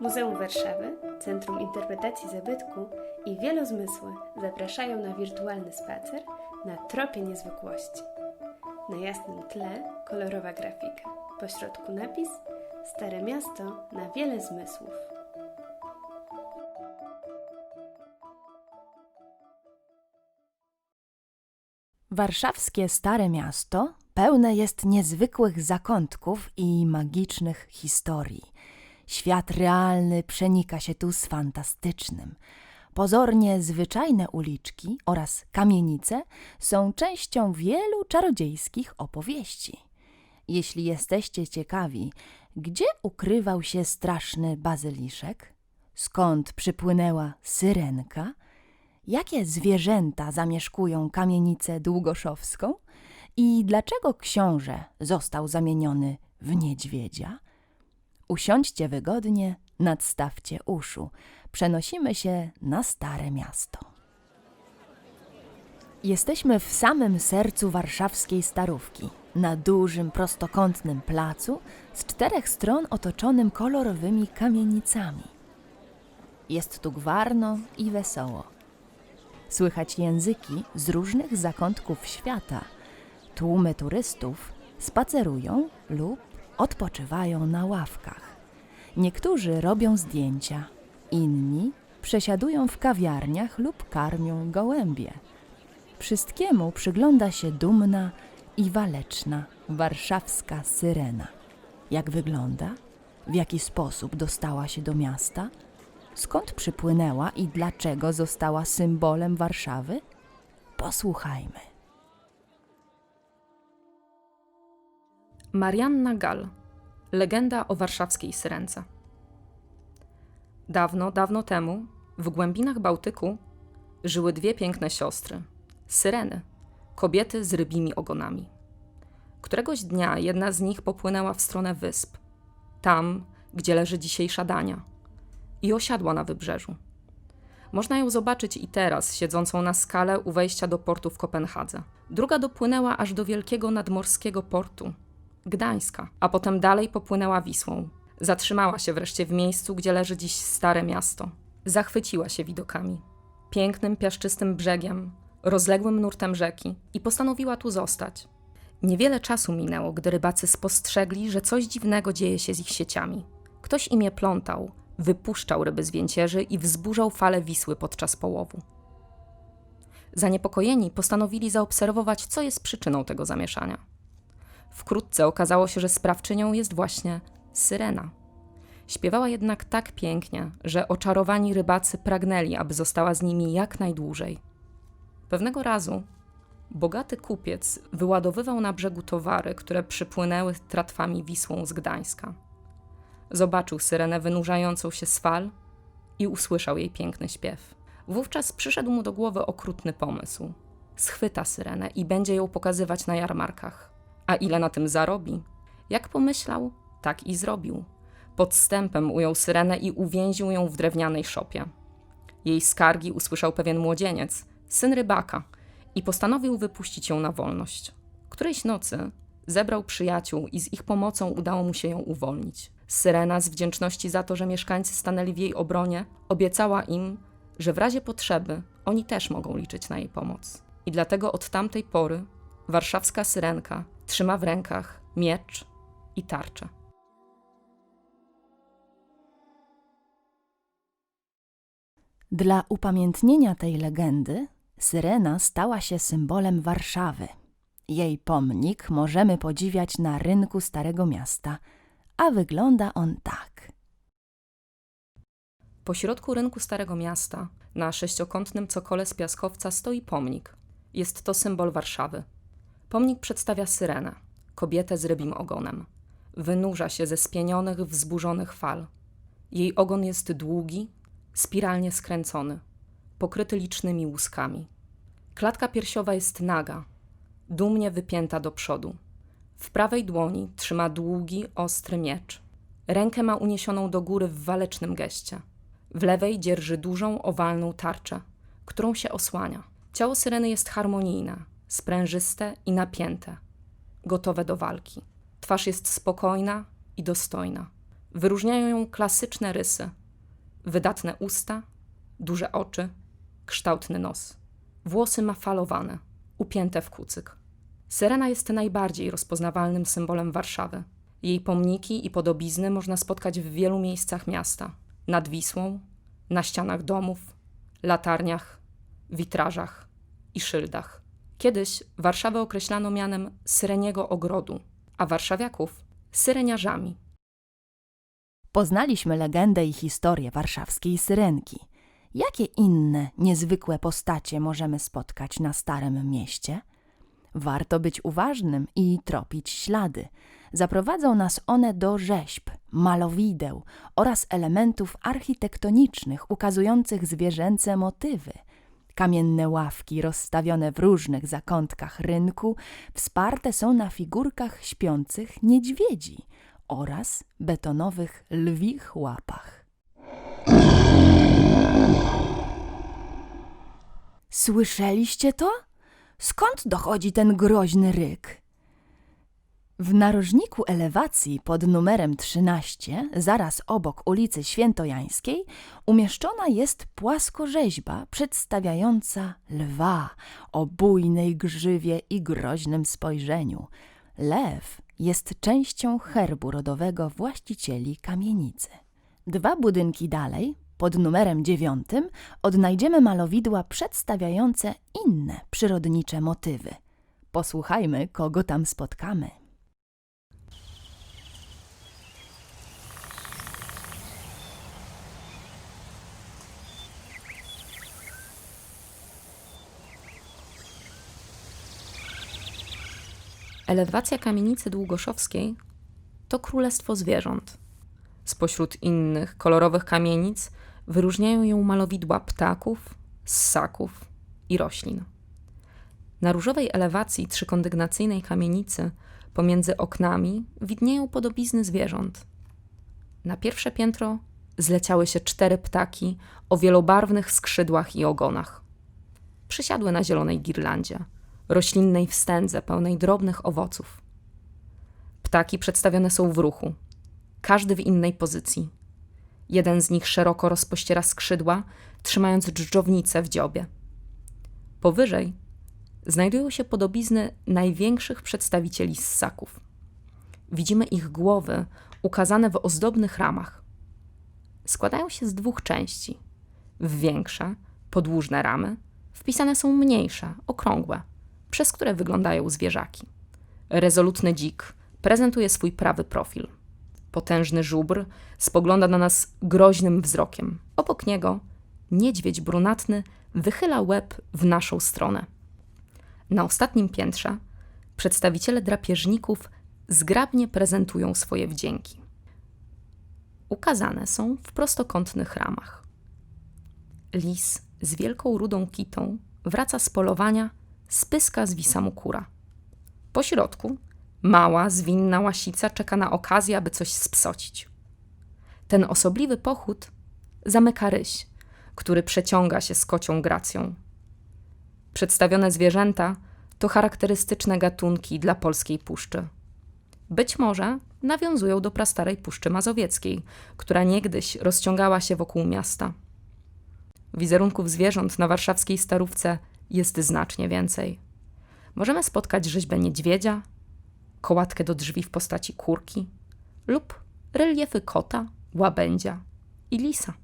Muzeum Warszawy, Centrum Interpretacji Zabytku i Wielozmysły zapraszają na wirtualny spacer na tropie niezwykłości. Na jasnym tle kolorowa grafika, pośrodku napis Stare miasto na wiele zmysłów. Warszawskie Stare Miasto pełne jest niezwykłych zakątków i magicznych historii. Świat realny przenika się tu z fantastycznym. Pozornie zwyczajne uliczki oraz kamienice są częścią wielu czarodziejskich opowieści. Jeśli jesteście ciekawi, gdzie ukrywał się straszny bazyliszek, skąd przypłynęła syrenka, jakie zwierzęta zamieszkują kamienicę długoszowską i dlaczego książę został zamieniony w niedźwiedzia, usiądźcie wygodnie, nadstawcie uszu. Przenosimy się na Stare Miasto. Jesteśmy w samym sercu warszawskiej Starówki, na dużym, prostokątnym placu z czterech stron otoczonym kolorowymi kamienicami. Jest tu gwarno i wesoło. Słychać języki z różnych zakątków świata. Tłumy turystów spacerują lub odpoczywają na ławkach. Niektórzy robią zdjęcia, inni przesiadują w kawiarniach lub karmią gołębie. Wszystkiemu przygląda się dumna i waleczna warszawska syrena. Jak wygląda? W jaki sposób dostała się do miasta? Skąd przypłynęła i dlaczego została symbolem Warszawy? Posłuchajmy. Marianna Gall. Legenda o warszawskiej syrence. Dawno, dawno temu, w głębinach Bałtyku, żyły dwie piękne siostry syreny, kobiety z rybimi ogonami. Któregoś dnia jedna z nich popłynęła w stronę wysp, tam, gdzie leży dzisiejsza Dania, i osiadła na wybrzeżu. Można ją zobaczyć i teraz, siedzącą na skale u wejścia do portu w Kopenhadze. Druga dopłynęła aż do wielkiego nadmorskiego portu, Gdańska, a potem dalej popłynęła Wisłą. Zatrzymała się wreszcie w miejscu, gdzie leży dziś stare miasto. Zachwyciła się widokami. Pięknym, piaszczystym brzegiem, rozległym nurtem rzeki i postanowiła tu zostać. Niewiele czasu minęło, gdy rybacy spostrzegli, że coś dziwnego dzieje się z ich sieciami. Ktoś im je plątał, wypuszczał ryby z więcierzy i wzburzał fale Wisły podczas połowu. Zaniepokojeni postanowili zaobserwować, co jest przyczyną tego zamieszania. Wkrótce okazało się, że sprawczynią jest właśnie syrena. Śpiewała jednak tak pięknie, że oczarowani rybacy pragnęli, aby została z nimi jak najdłużej. Pewnego razu bogaty kupiec wyładowywał na brzegu towary, które przypłynęły tratwami Wisłą z Gdańska. Zobaczył syrenę wynurzającą się z fal i usłyszał jej piękny śpiew. Wówczas przyszedł mu do głowy okrutny pomysł. Schwyta syrenę i będzie ją pokazywać na jarmarkach. A ile na tym zarobi? Jak pomyślał, tak i zrobił. Podstępem ujął syrenę i uwięził ją w drewnianej szopie. Jej skargi usłyszał pewien młodzieniec, syn rybaka, i postanowił wypuścić ją na wolność. Którejś nocy zebrał przyjaciół i z ich pomocą udało mu się ją uwolnić. Syrena, z wdzięczności za to, że mieszkańcy stanęli w jej obronie, obiecała im, że w razie potrzeby oni też mogą liczyć na jej pomoc. I dlatego od tamtej pory warszawska syrenka trzyma w rękach miecz i tarczę. Dla upamiętnienia tej legendy Syrena stała się symbolem Warszawy. Jej pomnik możemy podziwiać na rynku Starego Miasta, a wygląda on tak. Po środku rynku Starego Miasta, na sześciokątnym cokole z piaskowca, stoi pomnik. Jest to symbol Warszawy. Pomnik przedstawia syrenę, kobietę z rybim ogonem. Wynurza się ze spienionych, wzburzonych fal. Jej ogon jest długi, spiralnie skręcony, pokryty licznymi łuskami. Klatka piersiowa jest naga, dumnie wypięta do przodu. W prawej dłoni trzyma długi, ostry miecz. Rękę ma uniesioną do góry w walecznym geście. W lewej dzierży dużą, owalną tarczę, którą się osłania. Ciało syreny jest harmonijne, sprężyste i napięte. gotowe do walki. Twarz jest spokojna i dostojna. Wyróżniają ją klasyczne rysy: wydatne usta, duże oczy, kształtny nos. Włosy ma falowane, upięte w kucyk. Syrena jest najbardziej rozpoznawalnym symbolem Warszawy. Jej pomniki i podobizny można spotkać w wielu miejscach miasta: nad Wisłą, na ścianach domów, latarniach, witrażach i szyldach. Kiedyś Warszawę określano mianem Syreniego Ogrodu, a warszawiaków Syreniarzami. Poznaliśmy legendę i historię warszawskiej Syrenki. Jakie inne niezwykłe postacie możemy spotkać na Starym Mieście? Warto być uważnym i tropić ślady. Zaprowadzą nas one do rzeźb, malowideł oraz elementów architektonicznych ukazujących zwierzęce motywy. Kamienne ławki rozstawione w różnych zakątkach rynku wsparte są na figurkach śpiących niedźwiedzi oraz betonowych lwich łapach. Słyszeliście to? Skąd dochodzi ten groźny ryk? W narożniku elewacji pod numerem 13, zaraz obok ulicy Świętojańskiej, umieszczona jest płaskorzeźba przedstawiająca lwa o bujnej grzywie i groźnym spojrzeniu. Lew jest częścią herbu rodowego właścicieli kamienicy. Dwa budynki dalej, pod numerem dziewiątym, odnajdziemy malowidła przedstawiające inne przyrodnicze motywy. Posłuchajmy, kogo tam spotkamy. Elewacja kamienicy Długoszowskiej to królestwo zwierząt. Spośród innych kolorowych kamienic wyróżniają ją malowidła ptaków, ssaków i roślin. Na różowej elewacji trzykondygnacyjnej kamienicy pomiędzy oknami widnieją podobizny zwierząt. Na pierwsze piętro zleciały się cztery ptaki o wielobarwnych skrzydłach i ogonach. Przysiadły na zielonej girlandzie, roślinnej wstędze pełnej drobnych owoców. Ptaki przedstawione są w ruchu, każdy w innej pozycji. Jeden z nich szeroko rozpościera skrzydła, trzymając dżdżownicę w dziobie. Powyżej znajdują się podobizny największych przedstawicieli ssaków. Widzimy ich głowy ukazane w ozdobnych ramach. Składają się z dwóch części. W większe, podłużne ramy wpisane są mniejsze, okrągłe, przez które wyglądają zwierzaki. Rezolutny dzik prezentuje swój prawy profil. Potężny żubr spogląda na nas groźnym wzrokiem. Obok niego niedźwiedź brunatny wychyla łeb w naszą stronę. Na ostatnim piętrze przedstawiciele drapieżników zgrabnie prezentują swoje wdzięki. Ukazane są w prostokątnych ramach. Lis z wielką rudą kitą wraca z polowania, spyska zwisa mu kura. Po środku mała, zwinna łasica czeka na okazję, aby coś spsocić. Ten osobliwy pochód zamyka ryś, który przeciąga się z kocią gracją. Przedstawione zwierzęta to charakterystyczne gatunki dla polskiej puszczy. Być może nawiązują do prastarej Puszczy Mazowieckiej, która niegdyś rozciągała się wokół miasta. Wizerunków zwierząt na warszawskiej starówce jest znacznie więcej. Możemy spotkać rzeźbę niedźwiedzia, kołatkę do drzwi w postaci kurki lub reliefy kota, łabędzia i lisa.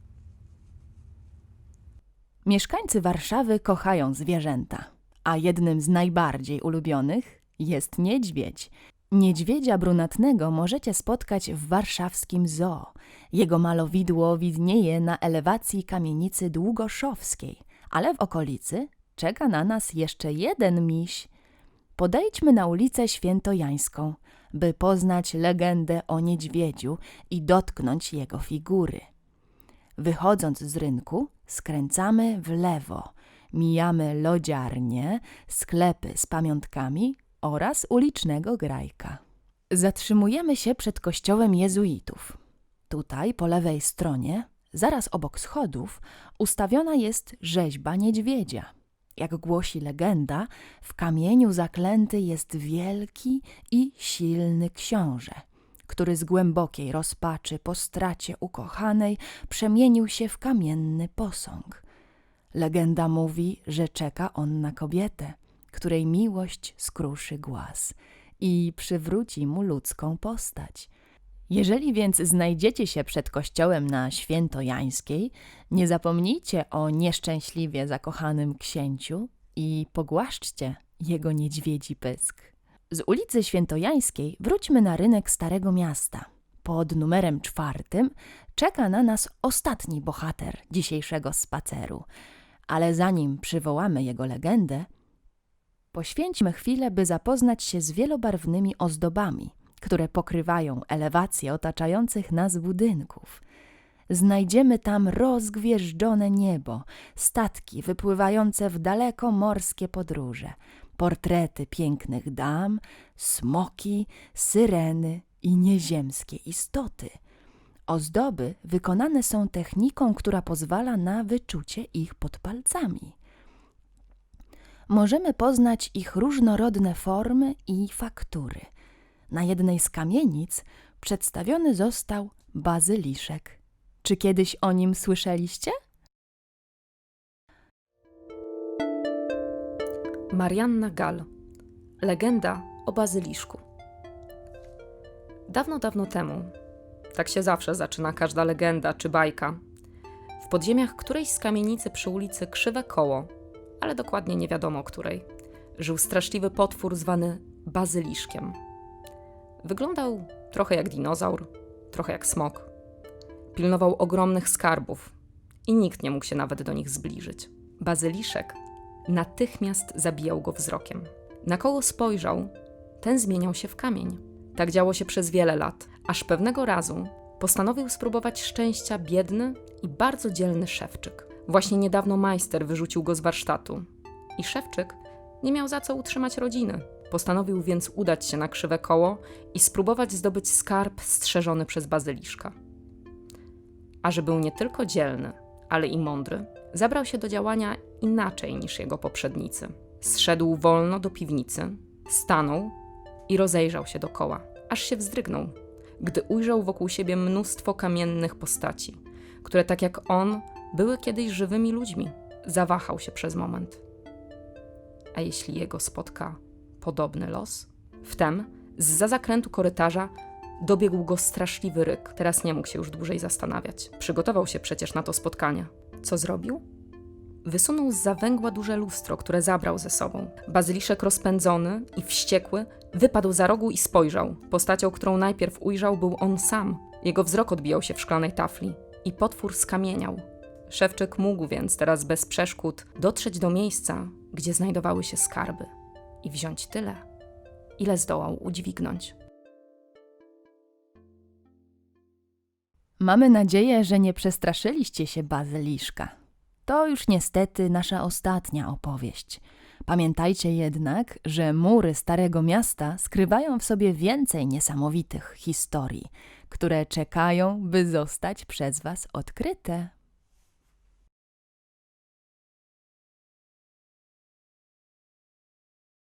Mieszkańcy Warszawy kochają zwierzęta, a jednym z najbardziej ulubionych jest niedźwiedź. Niedźwiedzia brunatnego możecie spotkać w warszawskim zoo. Jego malowidło widnieje na elewacji kamienicy Długoszowskiej, ale w okolicy czeka na nas jeszcze jeden miś. Podejdźmy na ulicę Świętojańską, by poznać legendę o niedźwiedziu i dotknąć jego figury. Wychodząc z rynku, skręcamy w lewo. Mijamy lodziarnie, sklepy z pamiątkami oraz ulicznego grajka. Zatrzymujemy się przed kościołem jezuitów. Tutaj, po lewej stronie, zaraz obok schodów, ustawiona jest rzeźba niedźwiedzia. Jak głosi legenda, w kamieniu zaklęty jest wielki i silny książę, który z głębokiej rozpaczy po stracie ukochanej przemienił się w kamienny posąg. Legenda mówi, że czeka on na kobietę, której miłość skruszy głaz i przywróci mu ludzką postać. Jeżeli więc znajdziecie się przed kościołem na Świętojańskiej, nie zapomnijcie o nieszczęśliwie zakochanym księciu i pogłaszczcie jego niedźwiedzi pysk. Z ulicy Świętojańskiej wróćmy na rynek Starego Miasta. Pod numerem czwartym czeka na nas ostatni bohater dzisiejszego spaceru, ale zanim przywołamy jego legendę, poświęćmy chwilę, by zapoznać się z wielobarwnymi ozdobami, które pokrywają elewacje otaczających nas budynków. Znajdziemy tam rozgwieżdżone niebo, statki wypływające w daleko morskie podróże, portrety pięknych dam, smoki, syreny i nieziemskie istoty. Ozdoby wykonane są techniką, która pozwala na wyczucie ich pod palcami możemy poznać ich różnorodne formy i faktury. Na jednej z kamienic przedstawiony został bazyliszek. Czy kiedyś o nim słyszeliście? Marianna Gall. Legenda o bazyliszku. Dawno, dawno temu, tak się zawsze zaczyna każda legenda czy bajka, w podziemiach którejś z kamienicy przy ulicy Krzywe Koło, ale dokładnie nie wiadomo której, żył straszliwy potwór zwany bazyliszkiem. Wyglądał trochę jak dinozaur, trochę jak smok. Pilnował ogromnych skarbów i nikt nie mógł się nawet do nich zbliżyć. Bazyliszek natychmiast zabijał go wzrokiem. Na koło spojrzał, ten zmieniał się w kamień. Tak działo się przez wiele lat, aż pewnego razu postanowił spróbować szczęścia biedny i bardzo dzielny szewczyk. Właśnie niedawno majster wyrzucił go z warsztatu i szewczyk nie miał za co utrzymać rodziny. Postanowił więc udać się na krzywe koło i spróbować zdobyć skarb strzeżony przez bazyliszka. A że był nie tylko dzielny, ale i mądry, zabrał się do działania inaczej niż jego poprzednicy. Zszedł wolno do piwnicy, stanął i rozejrzał się dokoła, aż się wzdrygnął, gdy ujrzał wokół siebie mnóstwo kamiennych postaci, które tak jak on były kiedyś żywymi ludźmi. Zawahał się przez moment. A jeśli jego spotka podobny los? Wtem, z zakrętu korytarza, dobiegł go straszliwy ryk. Teraz nie mógł się już dłużej zastanawiać. Przygotował się przecież na to spotkanie. Co zrobił? Wysunął z zawęgła duże lustro, które zabrał ze sobą. Bazyliszek rozpędzony i wściekły wypadł za rogu i spojrzał. Postacią, którą najpierw ujrzał, był on sam. Jego wzrok odbijał się w szklanej tafli i potwór skamieniał. Szewczyk mógł więc teraz bez przeszkód dotrzeć do miejsca, gdzie znajdowały się skarby i wziąć tyle, ile zdołał udźwignąć. Mamy nadzieję, że nie przestraszyliście się bazyliszka. To już niestety nasza ostatnia opowieść. Pamiętajcie jednak, że mury Starego Miasta skrywają w sobie więcej niesamowitych historii, które czekają, by zostać przez Was odkryte.